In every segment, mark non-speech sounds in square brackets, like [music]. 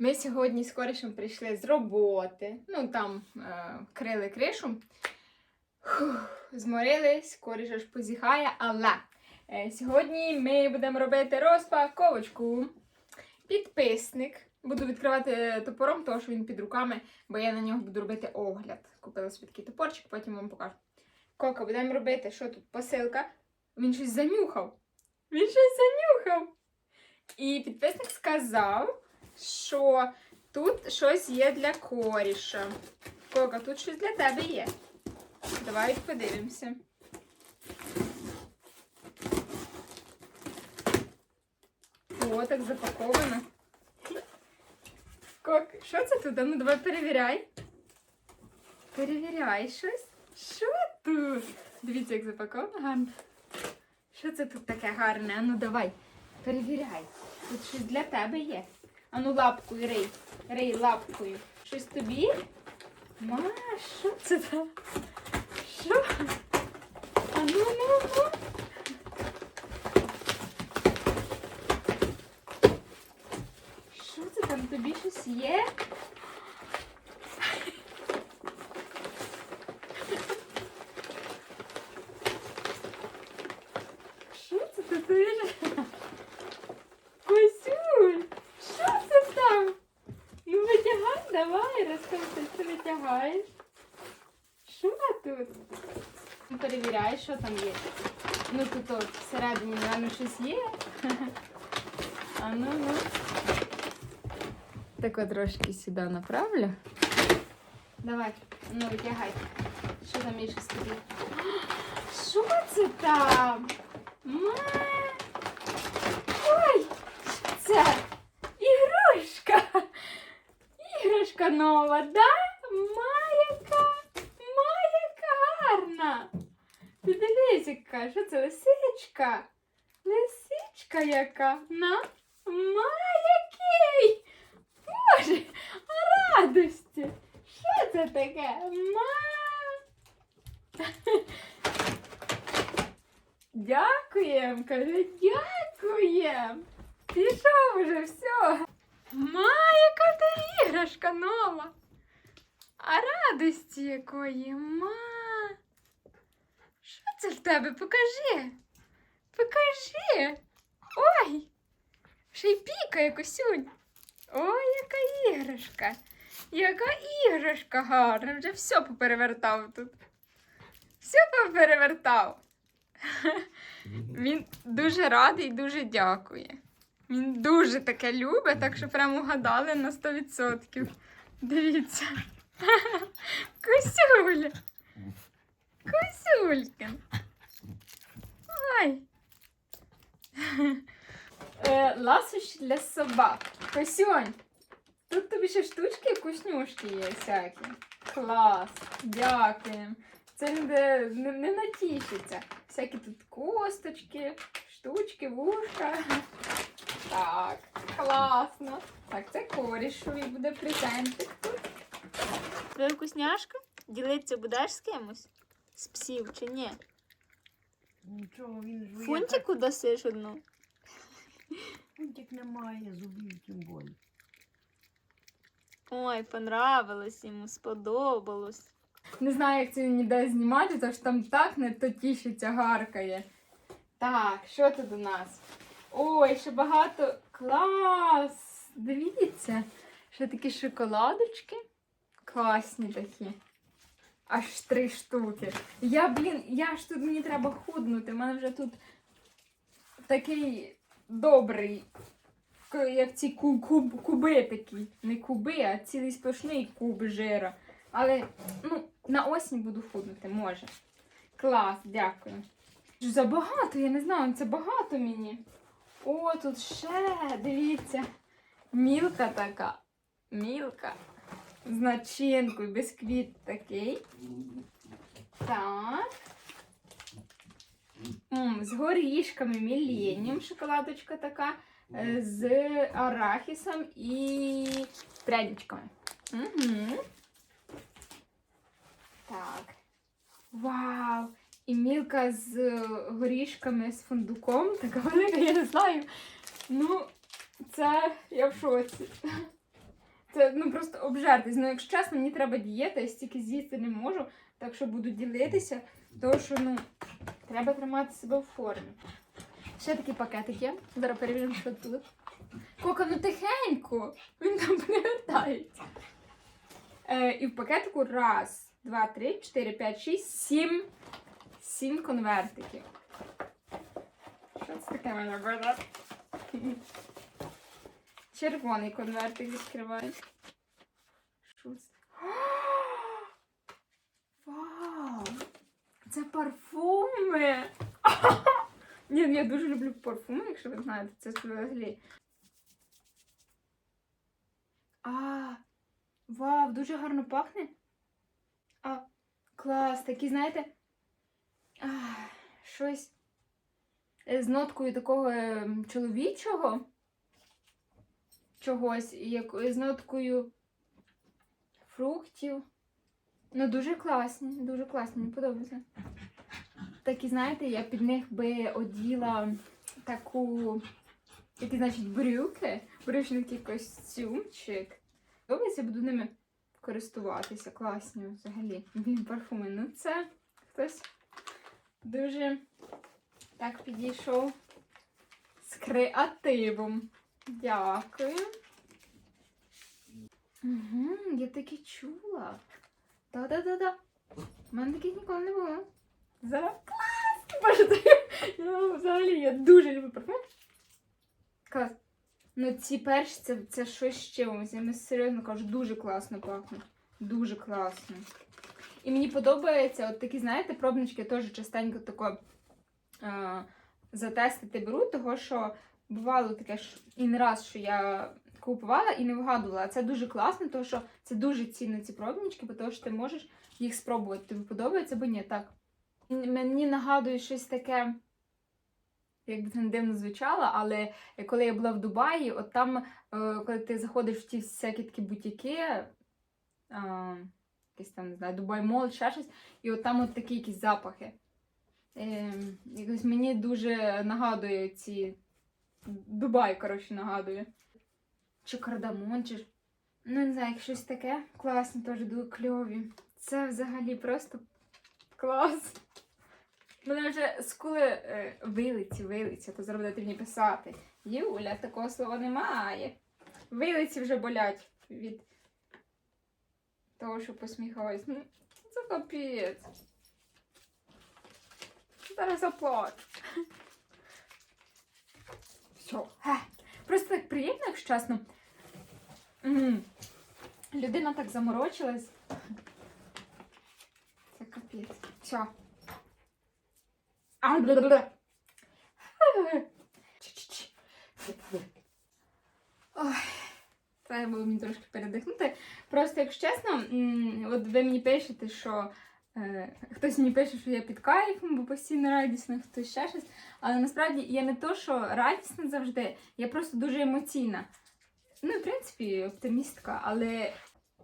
Ми сьогодні з корішем прийшли з роботи. Ну там е, крили кришу. Зморились, коріш аж позіхає, але е, сьогодні ми будемо робити розпаковочку. Підписник. Буду відкривати топором, тому що він під руками, бо я на нього буду робити огляд. Купила собі такий топорчик, потім вам покажу. Кока, будемо робити, що тут посилка. Він щось занюхав. Він щось занюхав. І підписник сказав, що тут щось є для коріша. Кока, тут щось для тебе є. Давай подивимося. О, так запаковано. Кок, що це тут? Ну давай перевіряй. Перевіряй щось. Що тут? Дивіться, як запаковано гарно. Що це тут таке гарне? Ну давай, перевіряй. Тут щось для тебе є. А ну лапкою рий. Рий лапкою. Щось тобі? Ма, що це там? Що? А ну, ну, ну. Що це там? Тобі щось є? Що це ти витягаєш. Що тут? Ну, Перевіряй, що там є. Ну тут от всередині, напевно, щось є. [laughs] А ну ну. Так от трошки сюди направлю. Давай, ну витягай. Що там є щось тобі? Що [gasps] це там? Ма! Ой, що це? Ігрушка. [laughs] Іграшка нова, да? Це лисичка? Лисичка яка? На? Ма, який? Боже, радості. Що це таке? Ма. Дякуєм, каже, дякуєм. Пішов уже, все. Ма, яка та іграшка нова. А радості якої, ма. Це в тебе? Покажи. Покажи. Ой. Ще й пікає косюнь. Ой, яка іграшка. Яка іграшка гарна. Вже все поперевертав тут. Все поперевертав. Він дуже радий, дуже дякує. Він дуже таке любить, так що прямо угадали на 100%. Дивіться. [laughs] Косюля. Косюлькин. Ай. [laughs] Е, ласощі для собак. Косюнь. Тут тобі ще штучки, вкуснюшки є всякі. Клас. Дякуємо. Це де не, не натішиться. Всякі тут косточки, штучки, вушка. Так, класно. Так, це корішові буде презентик тут. Твоя вкусняшка? Ділитися будеш з кимось? З псів чи ні? Нічого він жує. Фунтику досиш одну. Фунтик не має зубів тим болі. Ой, понравилось йому, сподобалось. Не знаю, як це ніде знімати, тому що там так не то тішиться, гаркає. Так, що тут у нас? Ой, ще багато. Клас! Дивіться, ще такі шоколадочки. Класні такі. Аж три штуки. Я, блін, я ж тут мені треба худнути. У мене вже тут такий добрий, як ці ку- куб, куби такі. Не куби, а цілий сплошний куб жира. Але ну, на осінь буду худнути, може. Клас, дякую. Забагато, я не знаю, це багато мені. О, тут ще, дивіться. Мілка така. Мілка. З начинкою, бісквіт такий. Так. З горішками Міленіум шоколадочка така. е, З арахісом і пряничками. Угу. Так. Вау! І мілка з горішками з фундуком. [laughs] Така велика, я не знаю. Ну, це я в шоці. Це ну просто обжертись. Ну, якщо чесно, мені треба дієта, я стільки з'їсти не можу, так що буду ділитися, тому що ну, треба тримати себе в формі. Ще такий пакетик є. Зараз перевіримо, що тут. Кока, ну тихенько! Він там перевертається. Е, і в пакетику раз, два, три, чотири, п'ять, шість, сім. Сім конвертиків. Що це таке мене буде? [laughs] Червоний конвертик відкриваю. Що? [gasps] Вау! Це парфуми! [laughs] Ні, ну я дуже люблю парфуми, якщо ви знаєте, це взагалі. А, вау, дуже гарно пахне. А, клас, такі, знаєте, а, щось е, з ноткою такого ем, чоловічого чогось, як, з ноткою фруктів. Ну, дуже класні, дуже класні, мені подобається. Такі, знаєте, я під них би оділа таку, такі, значить, брюки, брючний костюмчик. Подобається, буду ними користуватися. Класні взагалі. Блін, парфуми. Ну, це хтось дуже так підійшов з креативом. Дякую. Угу, я таки чула. Та-да-да-да. У мене таких ніколи не було. Зараз клас! Боже, я взагалі я дуже люблю парфум. Клас. Ну ці перші це, це щось чимось. Я вам серйозно кажу, дуже класно пахнуть. Дуже класно. І мені подобається, от такі, знаєте, пробнички теж частенько тако е, затестити беру, того що бувало таке ж і раз, що я купувала і не вгадувала. Це дуже класно, тому що це дуже цінно ці пробнички, тому що ти можеш їх спробувати. Тобі подобається або ні? Так. Мені нагадує щось таке, як би це не дивно звучало, але коли я була в Дубаї, от там, е, коли ти заходиш в ті всякі такі бутіки, якісь там, не знаю, Дубай Мол, ще щось, і от там от такі якісь запахи. Е, якось мені дуже нагадує ці. Дубай, коротше, нагадує. Чи кардамон, чи. Ну, не знаю, як щось таке. Класні, теж дуже кльові. Це взагалі просто клас. Мене вже скули е, вилиці, вилиці, то зараз будете мені писати. Юля, такого слова немає. Вилиці вже болять від того, що посміхалась. Ну, це капець. Зараз заплачу. Все. Просто так приємно, якщо чесно. Людина так заморочилась. Це капець. Все. Ой, треба було мені трошки передихнути. Просто, якщо чесно, от ви мені пишете, що хтось мені пише, що я під кайфом, бо постійно радісно, хтось ще щось. Але насправді я не то, що радісна завжди, я просто дуже емоційна. Ну, в принципі, оптимістка, але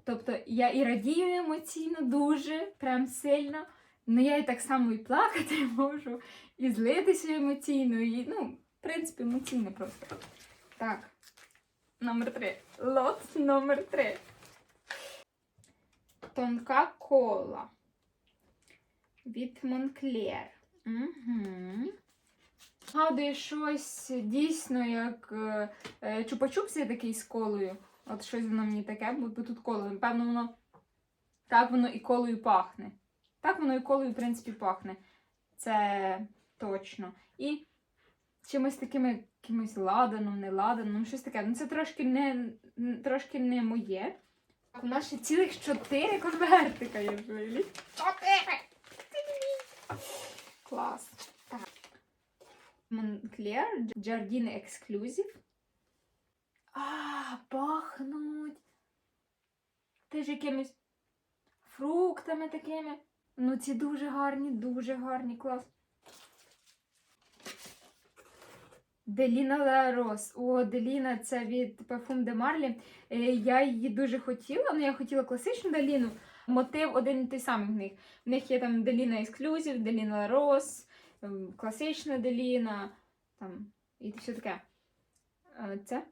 тобто я і радію емоційно дуже, прям сильно. Ну я і так само і плакати [laughs] можу, і злитися емоційно, і, ну, в принципі, емоційно просто. Так. Номер три. Лот номер три. Тонка кола. Від Монклер. Угу. Згадує щось дійсно як е, е, чупа-чупс є такий з колою. От щось воно мені таке, бо тут коло. Напевно, воно так воно і колою пахне. Так воно і колою, в принципі, пахне. Це точно. І чимось таким якимось ладаном, не ладаном, щось таке. Ну це трошки не, трошки не моє. У нас ще цілих чотири конвертика є. Чотири! Клас. Так. Монклер Jardine Exclusive. А, пахнуть. Теж якимись фруктами такими. Ну, ці дуже гарні, дуже гарні, клас. Деліна Ла Рос. О, Деліна це від Parfum de Marly. Е, Я її дуже хотіла, але я хотіла класичну Деліну. Мотив один і той самий в них. В них є там Деліна Ексклюзив, Деліна Рос, ем, класична Деліна, там, і все таке. Це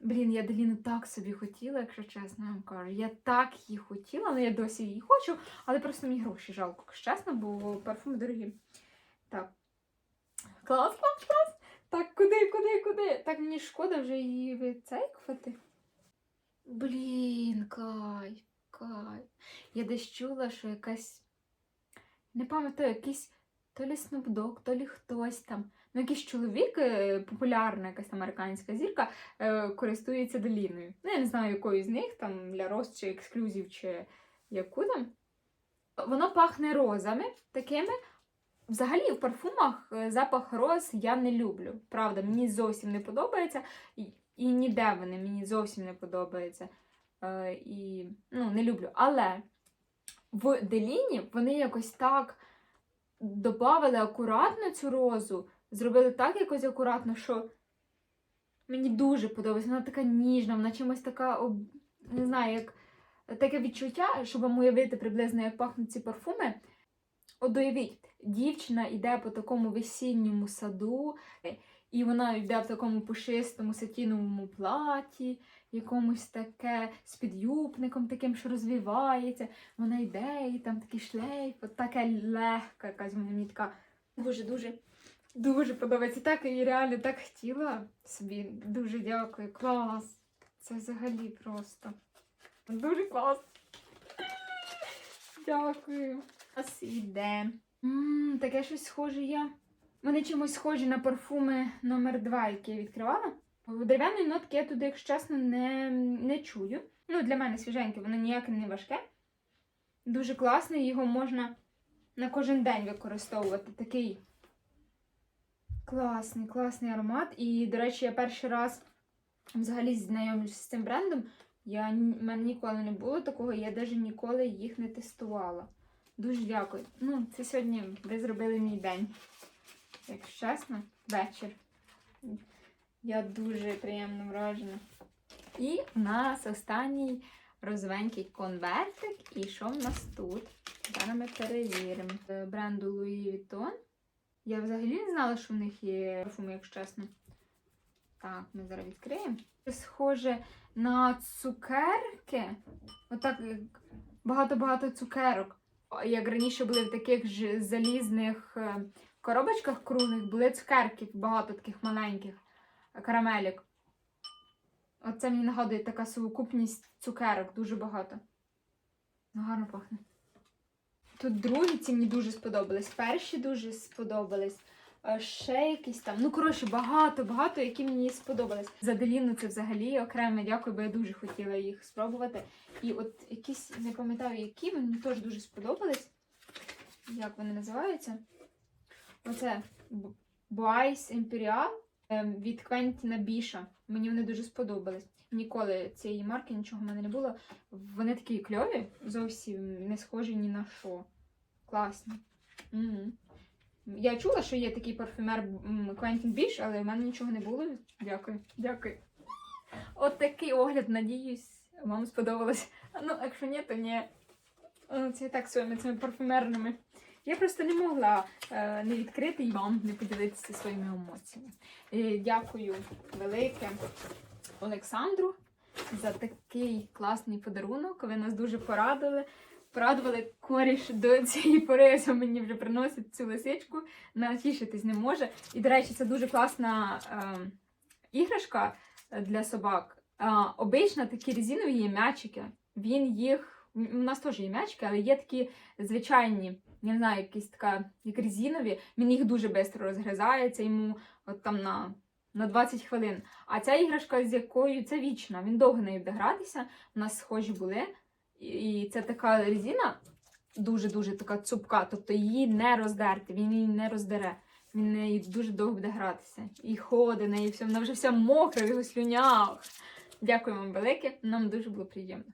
Блін, я Деліну так собі хотіла, якщо чесно я вам кажу. Я так її хотіла, але я досі її хочу, але просто мені гроші жалко, якщо чесно, бо парфуми дорогі. Так. Клас, клас, клас. Так, куди, куди, куди? Так мені шкода вже її відцейкувати. Блін, кайф, кайф. Я десь чула, що якась. Не пам'ятаю, якийсь то лі Snoop то лі хтось там. Ну, якийсь чоловік, е, популярна якась американська зірка, е, користується доліною. Ну, я не знаю, якою з них, там для роз чи ексклюзів, чи яку там. Воно пахне розами такими. Взагалі, в парфумах е, запах роз я не люблю. Правда, мені зовсім не подобається. І, і ніде вони мені зовсім не подобаються. Е, і ну, не люблю. Але в Деліні вони якось так додали акуратно цю розу, зробили так якось акуратно, що мені дуже подобається. Вона така ніжна, вона чимось така, не знаю, як таке відчуття, щоб вам уявити приблизно, як пахнуть ці парфуми. От уявіть, дівчина йде по такому весінньому саду, і вона йде в такому пушистому сатіновому платі, якомусь таке з підюбником таким, що розвивається. Вона йде, і там такий шлейф, от така легка, якась вона мені така дуже-дуже. Дуже подобається. Так і реально так хотіла собі. Дуже дякую. Клас. Це взагалі просто. Дуже клас. Дякую. Ось іде. Ммм, таке щось схоже я. Вони чимось схожі на парфуми номер 2 які я відкривала. Дерев'яної нотки я туди, якщо чесно, не, не чую. Ну, для мене свіженьке, воно ніяке не важке. Дуже класний, його можна на кожен день використовувати. Такий класний, класний аромат. І, до речі, я перший раз взагалі знайомлюсь з цим брендом. Я, в мене ніколи не було такого, я навіть ніколи їх не тестувала. Дуже дякую. Ну, це сьогодні ви зробили мій день. Якщо чесно, вечір. Я дуже приємно вражена. І в нас останній розовенький конвертик. І що в нас тут? Зараз ми перевіримо. Е, Бренду Louis Vuitton. Я взагалі не знала, що в них є парфуми, якщо чесно. Так, ми зараз відкриємо. Це схоже на цукерки. Отак багато-багато цукерок. Як раніше були в таких ж залізних е, коробочках круглих, були цукерки, багато таких маленьких карамелік. Оце мені нагадує така совокупність цукерок, дуже багато. Ну, гарно пахне. Тут другі ці мені дуже сподобались. Перші дуже сподобались. Е, Ще якісь там. Ну, коротше, багато, багато, які мені сподобались. За Деліну це взагалі окремо дякую, бо я дуже хотіла їх спробувати. І от якісь, не пам'ятаю, які мені теж дуже сподобались. Як вони називаються? Оце Б- Imperial ем, від Квентіна Біша. Мені вони дуже сподобались. Ніколи цієї марки нічого в мене не було. Вони такі кльові, зовсім не схожі ні на що. Класні. Мгм. Я чула, що є такий парфюмер Квентін Біш, але в мене нічого не було. Дякую. Дякую. От такий огляд, надіюсь, вам сподобалось. Ну, якщо ні, то ні. Це і так своїми цими парфюмерними. Я просто не могла е, не відкрити і вам не поділитися своїми емоціями. Е, дякую велике Олександру за такий класний подарунок. Ви нас дуже порадили. Порадували коріш до цієї пори, що мені вже приносить цю лисичку. Натішитись не може. І, до речі, це дуже класна е, іграшка для собак. Е, обично такі резинові м'ячики. Він їх. У нас теж є м'ячики, але є такі звичайні, я не знаю, якісь така, як резинові. Він їх дуже швидко розгризається йому от там на, на 20 хвилин. А ця іграшка, з якою це вічна, він довго нею буде гратися. У нас схожі були. І- це така резина дуже-дуже така цупка, тобто її не роздерти, він її не роздере. Він нею дуже довго буде гратися. І ходить неї, все, вона вже вся мокра в його слюнях. Дякую вам велике, нам дуже було приємно.